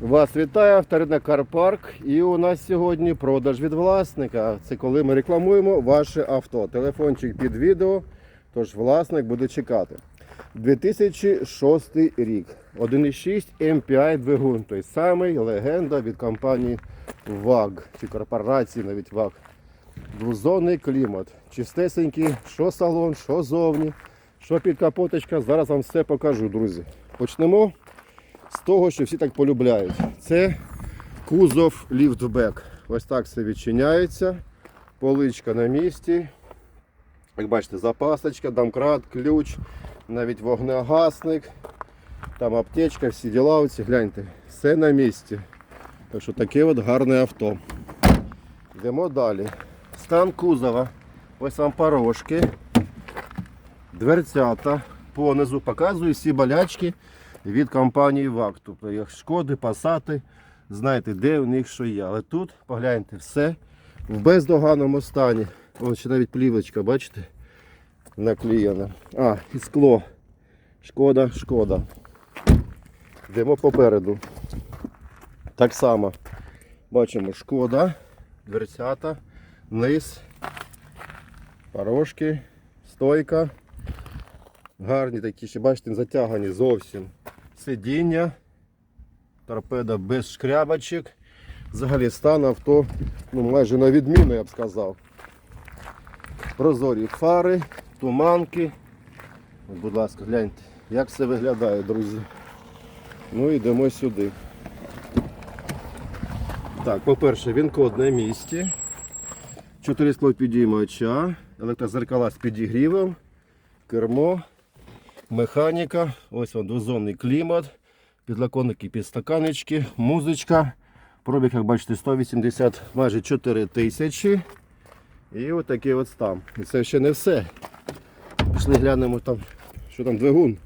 Вас вітає авторитет Карпарк. І у нас сьогодні продаж від власника. Це коли ми рекламуємо ваше авто. Телефончик під відео, тож власник буде чекати. 2006 рік. 1,6 MPI двигун. Той самий легенда від компанії ВАГ чи корпорації навіть ВАГ. Двозонний клімат. Чистесенький, що салон, що зовні, що під капоточка. Зараз вам все покажу, друзі. Почнемо з того, що всі так полюбляють. Це кузов ліфтбек. Ось так все відчиняється. Поличка на місці. Як бачите, запасочка, домкрат, ключ, навіть вогнегасник, там аптечка, всі діла оці, гляньте, все на місці. Так що таке от гарне авто. Йдемо далі. Стан кузова. Ось вам порожки. Дверцята. Понизу показую всі болячки від компанії ВАК. Тобто як шкоди, пасати, знаєте, де у них що є. Але тут, погляньте, все в бездоганному стані. Ось ще навіть плівочка, бачите? Наклеєна. А, і скло. Шкода, шкода. Йдемо попереду. Так само. Бачимо шкода, дверцята, низ, порожки, стойка. Гарні такі, ще бачите, затягані зовсім. Сидіння, торпеда без шкрябочок. Взагалі стан авто ну, майже на відміну, я б сказав. Прозорі фари, туманки. Будь ласка, гляньте, як все виглядає, друзі. Ну йдемо сюди. Так, по-перше, він код на місці. Чотири склопідіймача, електрозеркала з підігрівом, кермо, механіка, ось он двозонний клімат, підлоконники, підстаканечки, музичка. Пробіг, як бачите, 180, майже 4 тисячі. І отакий от стан. І це ще не все. Пішли глянемо там, що там двигун.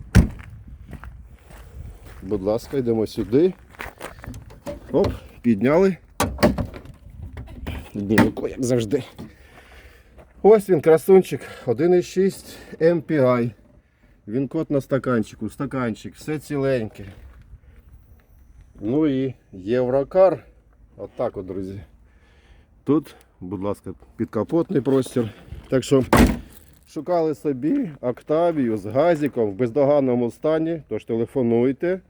Будь ласка, йдемо сюди. Оп, підняли. Днівнику, як завжди. Ось він, красунчик, 1,6 MPI. Він код на стаканчику, стаканчик, все ціленьке. Ну і Єврокар. Отак от, друзі. Тут, будь ласка, підкапотний простір. Так що шукали собі Октавію з газиком в бездоганному стані, тож телефонуйте.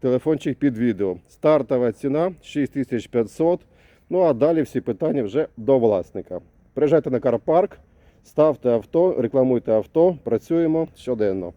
Телефончик під відео. Стартова ціна 6500. Ну а далі всі питання вже до власника. Приїжджайте на карпарк, ставте авто, рекламуйте авто, працюємо щоденно.